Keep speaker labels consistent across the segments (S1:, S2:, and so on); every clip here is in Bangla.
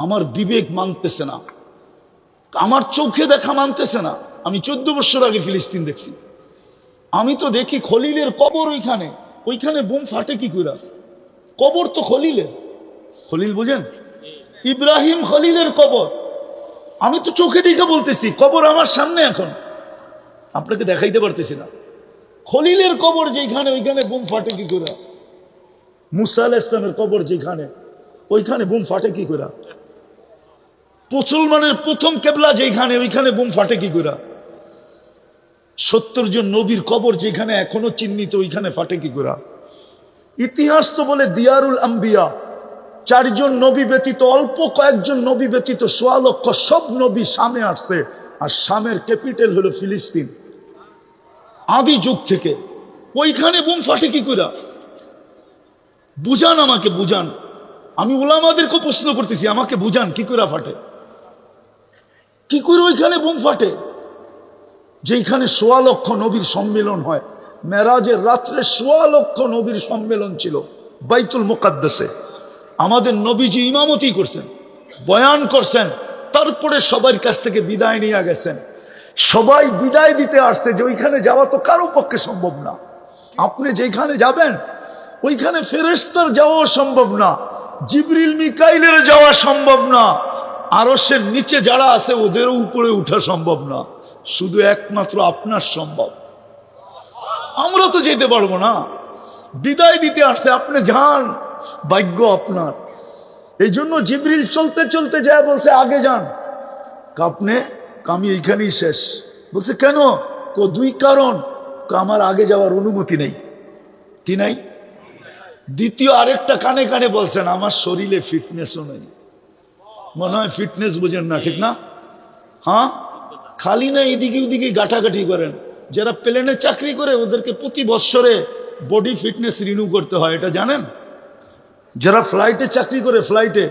S1: আমার বিবেক মানতেছে না। আমার চোখে দেখা মানতেছে না। আমি চোদ্দ বছর আগে ফিলিস্তিন দেখছি। আমি তো দেখি খলিলের কবর ওইখানে। ওইখানে বোম ফাটে কি করে কবর তো খলিলের। খলিল বুঝেন? ইব্রাহিম খলিলের কবর। আমি তো চোখে দেখে বলতেছি, কবর আমার সামনে এখন। আপনাকে দেখাইতে পারতেছি না। খলিলের কবর যেখানে ওইখানে বোম ফাটে কি করে মুসা আলাহ ইসলামের কবর যেখানে ওইখানে বোম ফাটে কি করে মুসলমানের প্রথম কেবলা যেখানে ওইখানে বোম ফাটে কি করে সত্তর জন নবীর কবর যেখানে এখনও চিহ্নিত, ওইখানে ফাটে কি করে ইতিহাস তো বলে দিয়ারুল আম্বিয়া, চারজন নবী ব্যতীত, অল্প কয়েকজন নবী ব্যতীত, সোয়া লক্ষ সব নবী সামে আসছে, আর সামের ক্যাপিটাল হলো ফিলিস্তিন। আদি যুগ থেকে, ওইখানে বোম ফাটে কি করে বুঝান আমাকে, বুঝান। আমি ওলামাদেরকে প্রশ্ন করতেছি, আমাকে বুঝান, কি করে ফাটে? কি করে ওইখানে বোম ফাটে? যেখানে সোয়া লক্ষ নবীর সম্মেলন হয়, মেরাজের রাত্রে সোয়া লক্ষ নবীর সম্মেলন ছিল বাইতুল মোকাদ্দাসে। আমাদের নবীজি ইমামতি করছেন, বয়ান করছেন, তারপরে সবার কাছ থেকে বিদায় নিয়ে গেছেন। সবাই বিদায় দিতে আসছে যে ওইখানে যাওয়া তো কারও পক্ষে সম্ভব না। আপনি যেখানে যাবেন, ওইখানে ফেরেস্তার যাওয়া সম্ভব না, জিবরিল মিকাইলের যাওয়া সম্ভব না। আরসের নিচে যারা আছে, ওদেরও উপরে উঠা সম্ভব না। শুধু একমাত্র আপনার সম্ভব। আমরা তো যেতে পারব না। বিদায় দিতে আসছে, আপনি যান। ভাগ্য আপনার। এই জন্য জিবরিল চলতে চলতে যায়, বলছে, আগে যান। আপনি আমি এইখানেই শেষ। বলছে, কেন? কো দুই কারণ। আমার আগে যাওয়ার অনুমতি নেই। কি নাই? দ্বিতীয় আরেকটা কানে কানে বলছেন, আমার শরীরে ফিটনেসও নেই। মনে হয় ফিটনেস বুঝেন না, ঠিক না? হ্যাঁ? খালি না এদিকে ওদিকে গাঠাগাঠি করেন। যারা প্লেনে চাকরি করে, ওদেরকে প্রতি বৎসরে বডি ফিটনেস রিনিউ করতে হয়, এটা জানেন? যারা ফ্লাইটে চাকরি করে ফ্লাইটে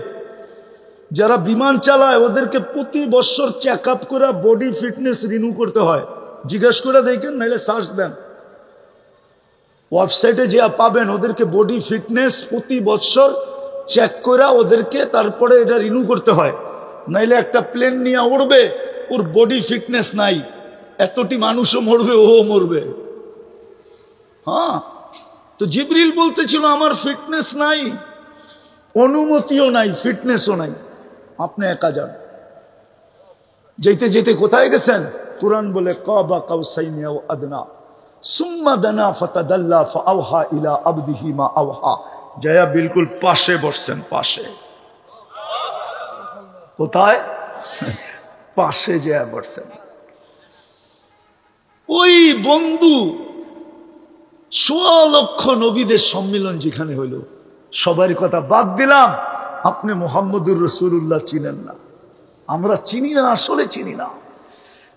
S1: যারা বিমান চালায়, ওদেরকে প্রতি বছর চেক আপ করে বডি ফিটনেস রিনিউ করতে হয়। জিজ্ঞেস করে দেখেন নাহলে সার্চ দেন। ওয়েবসাইটে যে পাবেন, ওদেরকে বডি ফিটনেস প্রতি বছর চেক করে ওদেরকে তারপরে এটা রিনিউ করতে হয়। নাইলে একটা প্লেন নিয়ে উড়বে, ওর বডি ফিটনেস নাই। এতটি মানুষও মরবে, ও মরবে। হ্যাঁ? তো জিবরিল বলতেছিল, আমার ফিটনেস নাই, অনুমতিও নাই ফিটনেসও নাই। আপনি একা যান। যেতে যেতে কোথায় গেছেন? কোরআন বলে, কবা কাউসাইনিয়া আদনা, সুম্মা দানা ফাতাদাল্লা ফাআওহা ইলা আবদিহি আওহা। জয়া বিলকুল পাশে বসছেন, পাশে। কোথায়? পাশে জয়া বসছেন। ওই বন্ধু সোয়া নবীদের সম্মেলন যেখানে হইল সবার কথা বাদ দিলাম, আপনি মোহাম্মদুর রসুল্লাহ চিনেন না। আমরা চিনি না, আসলে চিনি না।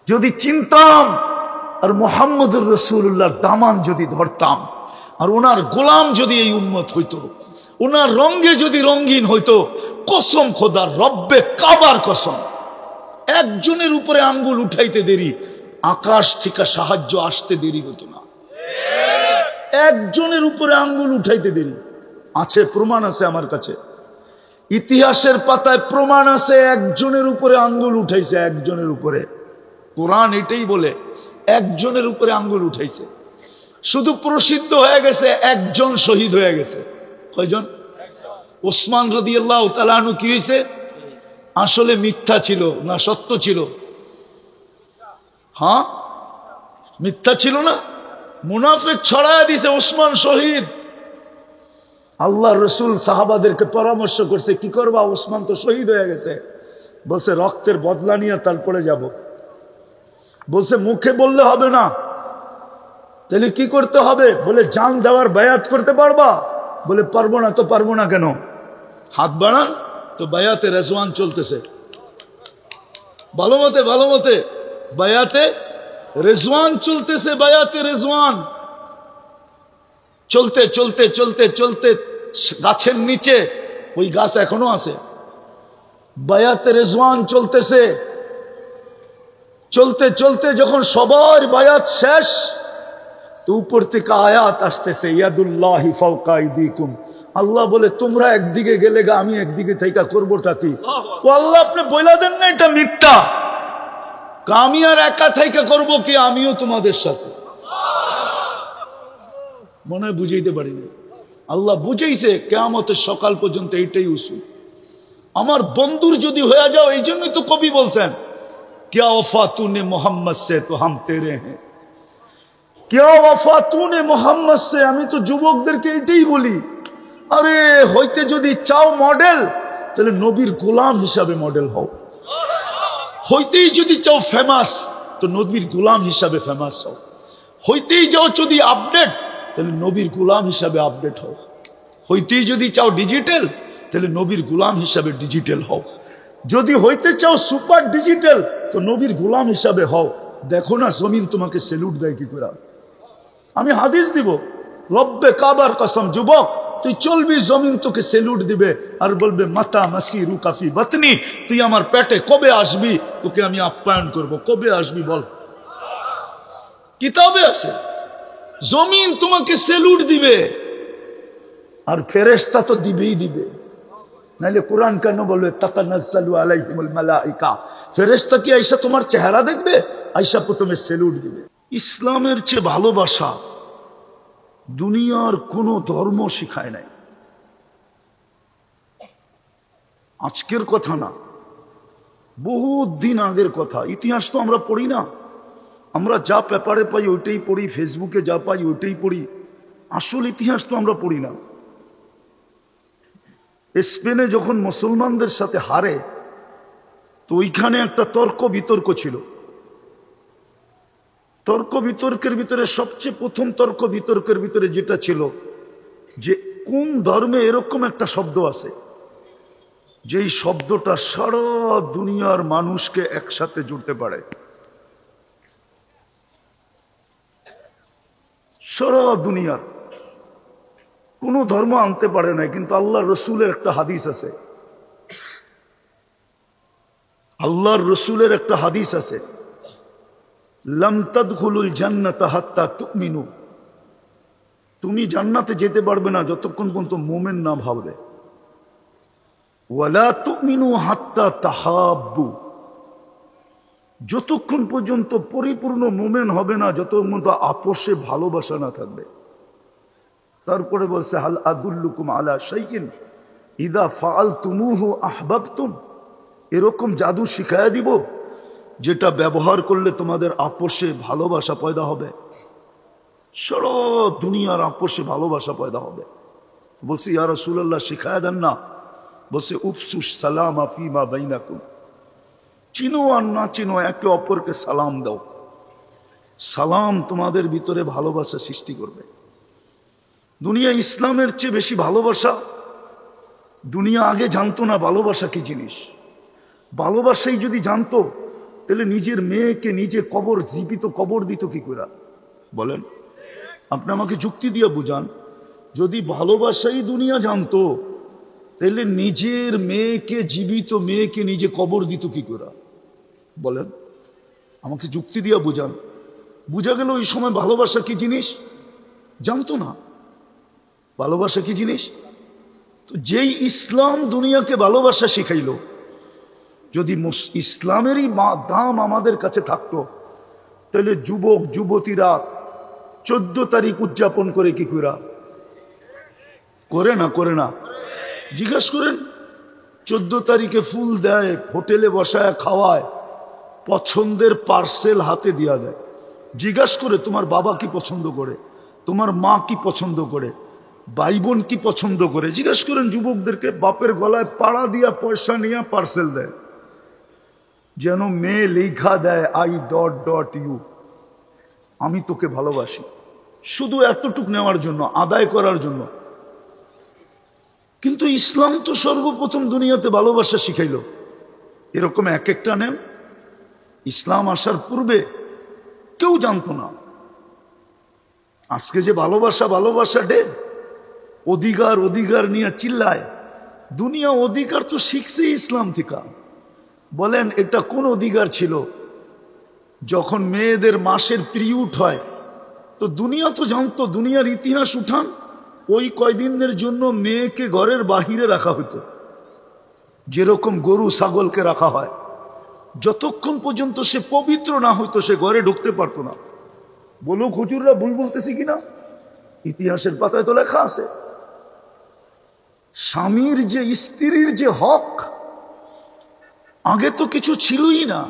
S1: যদি চিনতাম আর মোহাম্মদুর রসুল্লাহর দামান যদি ধরতাম আর ওনার গোলাম যদি এই উন্মত হইতো ওনার রঙ্গে যদি রঙ্গিন হইতো, কসম খোদার রব্বে কাবার কসম। একজনের উপরে আঙ্গুল উঠাইতে দেরি, আকাশ থেকে সাহায্য আসতে দেরি হতো না। একজনের উপরে আঙ্গুল উঠাইতে দেরি। আছে, প্রমাণ আছে আমার কাছে। ইতিহাসের পাতায় প্রমাণ আছে, একজনের উপরে আঙ্গুল উঠাইছে একজনের উপরে। কোরআন এটাই বলে, একজনের উপরে আঙ্গুল উঠাইছে। শুধু প্রসিদ্ধ হয়ে গেছে, একজন শহীদ হয়ে গেছে। কয়জন? ওসমান রদি আল্লাহ তালানু কি হয়েছে আসলে মিথ্যা ছিল না, সত্য ছিল। হ্যাঁ? মিথ্যা ছিল না। মুনাফেক ছড়ায় দিছে ওসমান শহীদ। আল্লাহ রসুল সাহাবাদেরকে পরামর্শ করছে, কি করবা? ওসমান তো শহীদ হয়ে গেছে। বলছে, রক্তের বদলা নিয়ে তারপরে যাব। বলছে, মুখে বললে হবে না। তাহলে কি করতে হবে? বলে, জান দেওয়ার বায়াত করতে পারবা? বলে, পারব না তো পারব না কেন? হাত বাড়ান, তো বায়াতে রেজওয়ান চলতেছে। ভালো মতে ভালো মতে, বায়াতে রেজওয়ান চলতেছে, বায়াতে রেজওয়ান। চলতে চলতে চলতে চলতে গাছের নিচে, ওই গাছ এখনও আছে। বায়াতে রেজওয়ান চলতেছে। চলতে চলতে যখন সবার বায়াত শেষ তো উপর থেকে আয়াত আসতেছে, ইয়াদুল্লাহি ফাউকা ইদিকুম আল্লাহ বলে, তোমরা একদিকে গেলে গা, আমি একদিকে থাইকা করবোটা কি? ও আল্লাহ, আপনি বইলা দেন না, এটা মিথ্যা। আমি আর একা থাইকা করব কি, আমিও তোমাদের সাথে। মনে হয় বুঝাইতে পারিনি। আল্লাহ বুঝেইছে কেমতের সকাল পর্যন্ত এইটাই উসু আমার বন্ধুর যদি হয়ে যাও, এই জন্যই তো কবি বলছেন কে অফা তুনে মোহাম্মদ সে তো হাম তেরে হ্যাঁ। কেয়াতুনে মোহাম্মদ সে, আমি তো যুবকদেরকে এটাই বলি। আরে, হইতে যদি চাও মডেল তাহলে নবীর গোলাম হিসাবে মডেল হও। হইতেই যদি চাও ফেমাস তো নবীর গোলাম হিসাবে ফেমাস হও। হইতেই যাও যদি আপডেট তাহলে নবীর গোলাম হিসাবে আপডেট হও। হইতেই যদি চাও ডিজিটাল তাহলে নবীর গোলাম হিসাবে ডিজিটাল হও। যদি হইতে চাও সুপার ডিজিটাল তো নবীর গোলাম হিসাবে হও। দেখো না জমিন তোমাকে সেলুট দেয় কি করে? আমি হাদিস দিব। রব্বে কাবার কসম, যুবক, তুই চলবি জমিন তোকে সেলুট দিবে আর বলবে, মাতা মাসি রুকাফি বাতনি, তুই আমার পেটে কবে আসবি? তোকে আমি আপ্যায়ন করব। কবে আসবি বল? কিতাবে আছে, জমিন তোমাকে সেলুট দিবে আর ফেরেস্তা তো দিবেই দিবে। নাইলে কোরআন কেন বলবে ফেরেশতা কি আইসা তোমার চেহারা দেখবে? আইসা প্রথমে সেলুট দিবে। ইসলামের চেয়ে ভালোবাসা দুনিয়ার কোনো ধর্ম শিখায় নাই। আজকের কথা না, বহুত দিন আগের কথা। ইতিহাস তো আমরা পড়ি না। আমরা যা পেপারে পাই ওইটাই পড়ি, ফেসবুকে যা পাই ওইটাই পড়ি। আসল ইতিহাস তো আমরা পড়ি না। স্পেনে যখন মুসলমানদের সাথে হারে, তো ওইখানে একটা তর্ক বিতর্ক ছিল। তর্ক বিতর্কের ভিতরে সবচেয়ে প্রথম তর্ক বিতর্কের ভিতরে যেটা ছিল যে কোন ধর্মে এরকম একটা শব্দ আছে? যেই শব্দটা সারা দুনিয়ার মানুষকে একসাথে জুড়তে পারে। সারা দুনিয়ার। কোনো ধর্ম আনতে পারে না কিন্তু আল্লাহ রসুলের একটা হাদিস আছে। আল্লাহর রসুলের একটা হাদিস আছে। তুমি জান্নাতে যেতে পারবে না যতক্ষণ পর্যন্ত মোমেন না ভাববে। ওয়ালা তুমিনু হাত্তা তাহাব্বু। যতক্ষণ পর্যন্ত পরিপূর্ণ মোমেন হবে না, যতক্ষণ পর্যন্ত আপোষে ভালোবাসা না থাকবে। তারপরে বলছে, হাল আদুল্লুকুম আলা শাইকিন ইদা ফাল তুমুহু আহবাবতুম। এরকম জাদু শিখায়া দিব যেটা ব্যবহার করলে তোমাদের আপোষে ভালোবাসা পয়দা হবে। সারা দুনিয়ার আপোষে ভালোবাসা পয়দা হবে। বলছি, ইয়া রাসূলুল্লাহ, শিখায়া দেন না? বলছে উফসুস সালাম আফিমা বাইনাকুম। চিনো আর না চিনো, একে অপরকে সালাম দাও। সালাম তোমাদের ভিতরে ভালোবাসা সৃষ্টি করবে। দুনিয়া ইসলামের চেয়ে বেশি ভালোবাসা, দুনিয়া আগে জানতো না ভালোবাসা কি জিনিস। ভালোবাসাই যদি জানতো তাহলে নিজের মেয়েকে নিজে কবর, জীবিত কবর দিত কি করে? বলেন। আপনি আমাকে যুক্তি দিয়ে বুঝান। যদি ভালোবাসাই দুনিয়া জানতো, তাহলে নিজের মেয়েকে, জীবিত মেয়েকে নিজে কবর দিত কি করে? বলেন। আমাকে যুক্তি দিয়ে বুঝান। বুঝা গেল ওই সময় ভালোবাসা কি জিনিস? জানতো না। ভালোবাসা কি জিনিস? তো যেই ইসলাম দুনিয়াকে ভালোবাসা শিখাইল যদি ইসলামেরই মা- দাম আমাদের কাছে থাকতো, তাহলে যুবক, যুবতীরা চোদ্দ তারিখ উদযাপন করে কি করা? করে না করে না। জিজ্ঞাসা করেন, চোদ্দ তারিখে ফুল দেয়, হোটেলে বসায়, খাওয়ায়, পছন্দের পার্সেল হাতে দিয়া দেয়। জিজ্ঞাসা করে, তোমার বাবা কি পছন্দ করে? তোমার মা কি পছন্দ করে? ভাই বোন কি পছন্দ করে? জিজ্ঞাসা করেন, যুবকদেরকে বাপের গলায় পাড়া দিয়া, পয়সা নিয়ে পার্সেল দেয়। যেন মেয়ে লেখা দেয় আই ডট ডট ইউ আমি তোকে ভালোবাসি। শুধু এতটুক নেওয়ার জন্য, আদায় করার জন্য। কিন্তু ইসলাম তো সর্বপ্রথম দুনিয়াতে ভালোবাসা শিখাইল। এরকম এক একটা নেন। ইসলাম আসার পূর্বে কেউ জানতো না। আজকে যে ভালোবাসা ভালোবাসা ডে, অধিকার অধিকার নিয়ে চিল্লায়। দুনিয়া অধিকার তো শিখছে ইসলাম থেকে। বলেন, এটা কোন অধিকার ছিল? যখন মেয়েদের মাসের পিরিয়ড হয়, তো দুনিয়া তো জানতো, দুনিয়ার ইতিহাস উঠান, ওই কয়দিনের জন্য মেয়েকে ঘরের বাহিরে রাখা হতো। যেরকম গরু ছাগলকে রাখা হয়। যতক্ষণ পর্যন্ত সে পবিত্র না হইতো, সে ঘরে ঢুকতে পারতো না। বলুক, হুজুররা ভুল বলতেছি কিনা? ইতিহাসের পাতায় তো লেখা আছে। স্বামীর যে, স্ত্রীর যে হক আগে তো কিছু ছিলই না।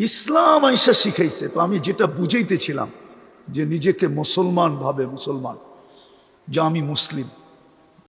S1: ইসলাম আইসা শিখাইছে, তো আমি যেটা বুঝাইতেছিলাম যে নিজেকে মুসলমান ভাবে মুসলমান, যে আমি মুসলিম।